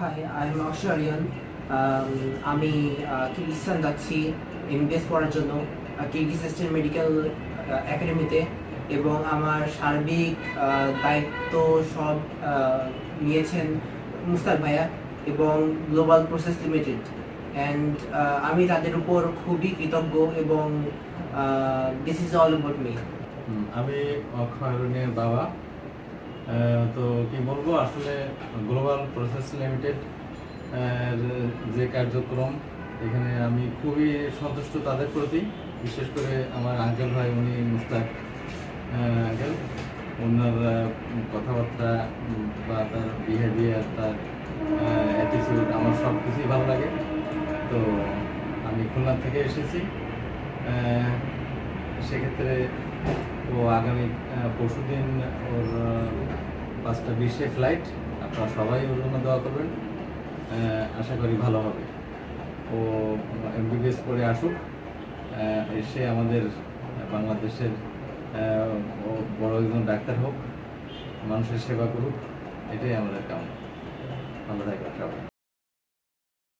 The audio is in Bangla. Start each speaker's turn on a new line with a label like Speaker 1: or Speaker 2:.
Speaker 1: অক্ষর আরিয়ান আম, আমি আহ, কিরগিজস্তান যাচ্ছি এমবিএস পড়ার জন্য কিরগিজ স্টেট মেডিকেল একাডেমিতে এবং আমার সার্বিক দায়িত্ব সব নিয়েছেন মুস্তাক ভাইয়া এবং গ্লোবাল প্রসেস লিমিটেড অ্যান্ড আমি তাদের উপর খুবই কৃতজ্ঞ এবং this is all about me
Speaker 2: আমি অক্ষয়রণের বাবা। তো কি বলব, আসলে গ্লোবাল প্রসেস লিমিটেড যে কার্যক্রম, এখানে আমি খুবই সন্তুষ্ট তাদের প্রতি, বিশেষ করে আমার আঙ্কেল ভাই, উনি মুস্তাক আঙ্কেল ওনার কথাবার্তা বা তার বিহেভিয়ার তার অ্যাটিটিউড আমার সব কিছুই ভালো লাগে। তো আমি খুলনা থেকে এসেছি। সেক্ষেত্রে ও আগামী পরশু দিন ওর পাঁচটা বিশে ফ্লাইট আপনারা সবাই ওর জন্য দোয়া করবেন। আশা করি ভালো হবে। ও এমবিবিএস করে আসুক। এসে আমাদের বাংলাদেশের বড় একজন ডাক্তার হোক, মানুষের সেবা করুক। এটাই আমাদের কাম ভালো থাকবেন সবাই।